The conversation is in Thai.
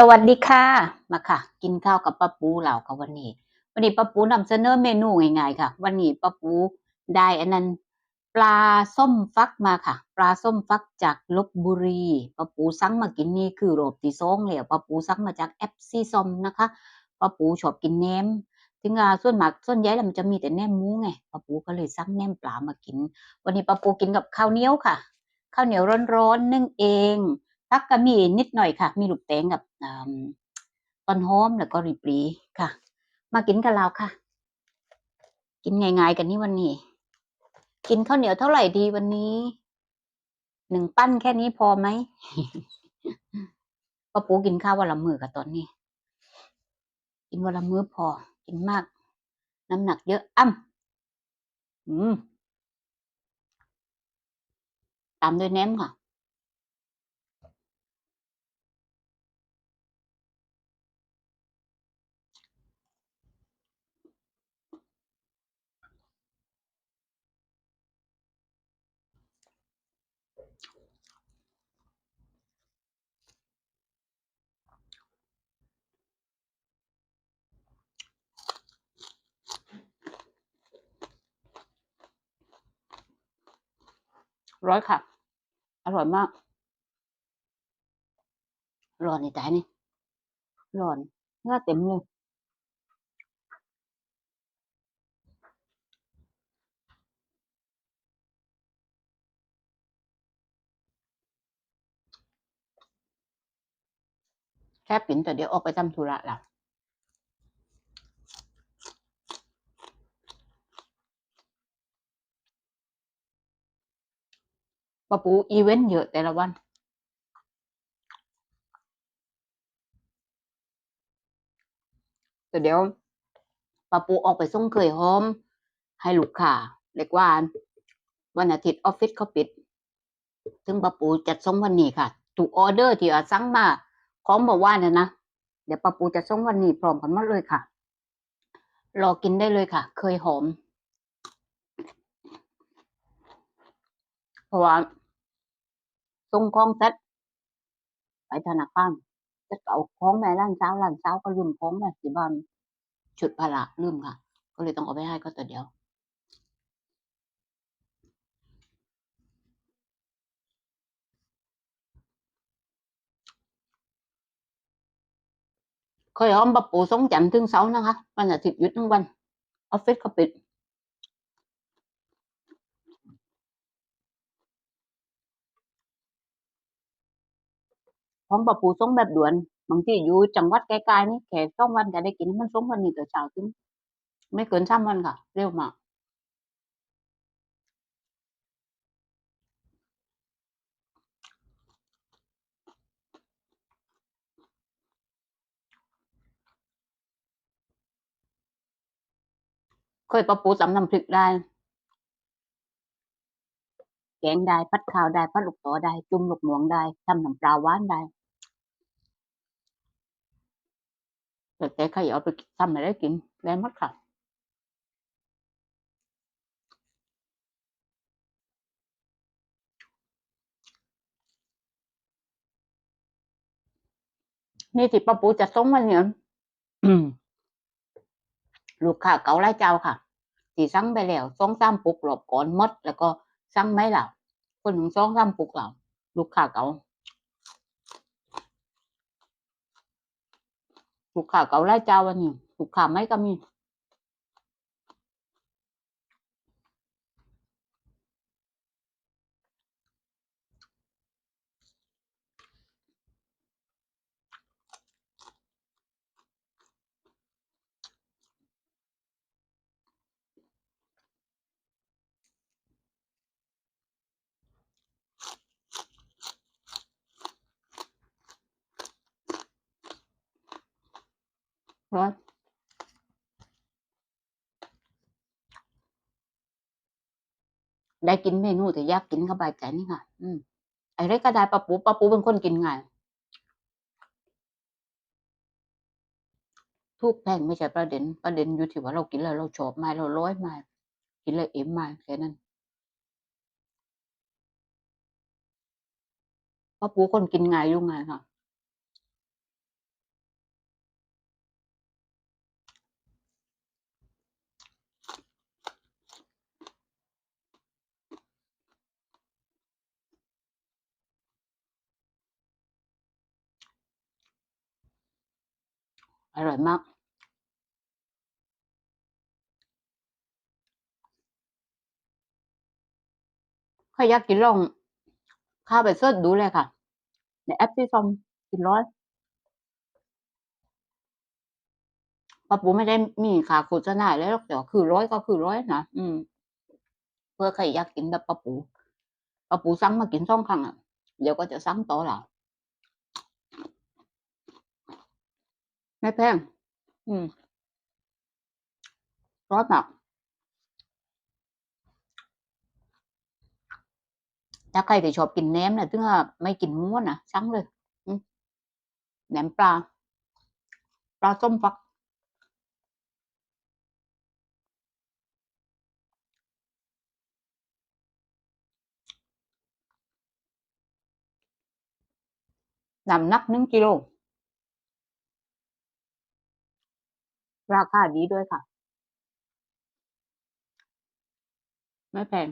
สวัสดีค่ะ มาค่ะ กินข้าวกับป้าปูเหล่าค่ะวันนี้ วันนี้ป้าปูนำเสนอเมนูง่ายๆค่ะ วันนี้ป้าปูได้อันนั้น ปลาส้มฟักมาค่ะ ปลาส้มฟักจากลบบุรีป้าปูสั่งมากินนี่คือโรบที่สองแล้วป้าปูสั่งมาจากแอปซีซอมนะคะป้าปูชอบกินแหนมถึงอ่าส่วนมากส่วนใหญ่แล้วมันจะมีแต่แหนมหมูไงป้าปูก็เลยสั่งแหนมปลามากิน วันนี้ป้าปูกินกับข้าวเหนียวค่ะ ข้าวเหนียวร้อนๆนึ่งเองพักก็มีนิดหน่อยค่ะ มีลูกแตงกับ ต้นหอมแล้วก็ริบหรีค่ะ มากินกับเราค่ะ กินง่ายๆกันนี่วันนี้ กินข้าวเหนียวเท่าไหร่ดีวันนี้หนึ่งปั้นแค่นี้พอไหมป้าปูกินข้าววันละมื้อกับตอนนี้ กินวันละมื้อพอ กินมาก น้ำหนักเยอะอ้ำอืม ตามด้วยแหนมค่ะ ร้อยค่ะ อร่อยมากร้อนในใจนี่ร้อนเนื้อเต็มเลยแค่ปิ่นแต่เดี๋ยวออกไปทำธุระแล้ว ป้าปูอีเวนต์เยอะแต่ละวัน แต่เดี๋ยวป้าปูออกไปส่งเคยหอม ให้ลูกค้าเรียกว่าวันอาทิตย์ออฟฟิศเขาปิดซึ่งป้าปูจัดส่งวันนี้ค่ะ ถูกออเดอร์ที่อาสั่งมา ของบอกว่านี่ยนะ เดี๋ยวป้าปูจะส่งวันนี้พร้อมกันหมดเลยค่ะ รอกินได้เลยค่ะ เคยหอมเพราะว่า ส่งของเสร็จไปธนาคารจะเอาของแม่ร้านเช้าร้านเช้าก็ลืมของแม่ที่บ้านชุดพละลืมค่ะ ก็เลยต้องเอาไปให้ก็แต่เดียวเคยหอมปะปูสองจันทร์ถึงเสาร์นะคะวันอาทิตย์หยุดทั้งวันออฟฟิศเขาปิด หอมปะปูส่งแบบด่วนบางทีอยู่จังหวัดไกลๆนี่แค่สองวันก็ได้กินมันส่งวันนี้ต่เช้าถึงไม่เกินสามวันค่ะ เร็วมากเคยปะปูตำน้ำพริกได้ แกงได้ พัดข้าวได้พัดลูกต่อได้ จุ่มลูกหมวงได้ทำน้ำปลาหวานได้ แต่แต่ใครเอาไปทำอะไรกินได้หมดค่ะนี่ที่ป้าปูจะส่งวันเนี่ยลูกค้าเก่าหลายเจ้าค่ะที่สั่งไปแล้วสองสามปุกรอบก่อนมด แล้วก็สั่งไม่หลับคนหนึ่งสองสามปุกหลับลูกค้าเก่า ลูกข่าวเก่าไล่เจ้าวันนี้ถูกข่าวไม่ก็มี ร้อนได้กินเมนูแต่ยากกินสบายใจนี่ค่ะ อืมไอ้ไรก็ได้ป้าปูป้าปูเป็นคนกินง่ายทุกแพงไม่ใช่ประเด็น ประเด็นอยู่ที่ว่าเรากินแล้วเราชอบไหมเราร้อยไหมกินแล้วเอ็มไหมแค่นั้นป้าปูคนกินง่ายยู่งง่ายค่ะ อร่อยมาก ใครอยากกินลองข้าไปเสิร์ชดูเลยค่ะ ในแอปที่ซอมกินร้อยปะปูไม่ได้มีค่าโฆษณาเลยหรอกแต่ว่าคือร้อยก็คือร้อยนะอืม เพื่อใครอยากกินแบบปะปูปะปูสั่งมากินสองครั้งอะเดี๋ยวก็จะสั่งต่อแล้ว ไม่แพงอืมร้อยมากถ้าใครที่ชอบกินแหนมนะถึงว่าไม่กินม้วนนะสั่งเลยแหนมปลา ปลาส้มฟัก น้ำหนักหนึ่งกิโล ราคาดีด้วยค่ะ ไม่แพง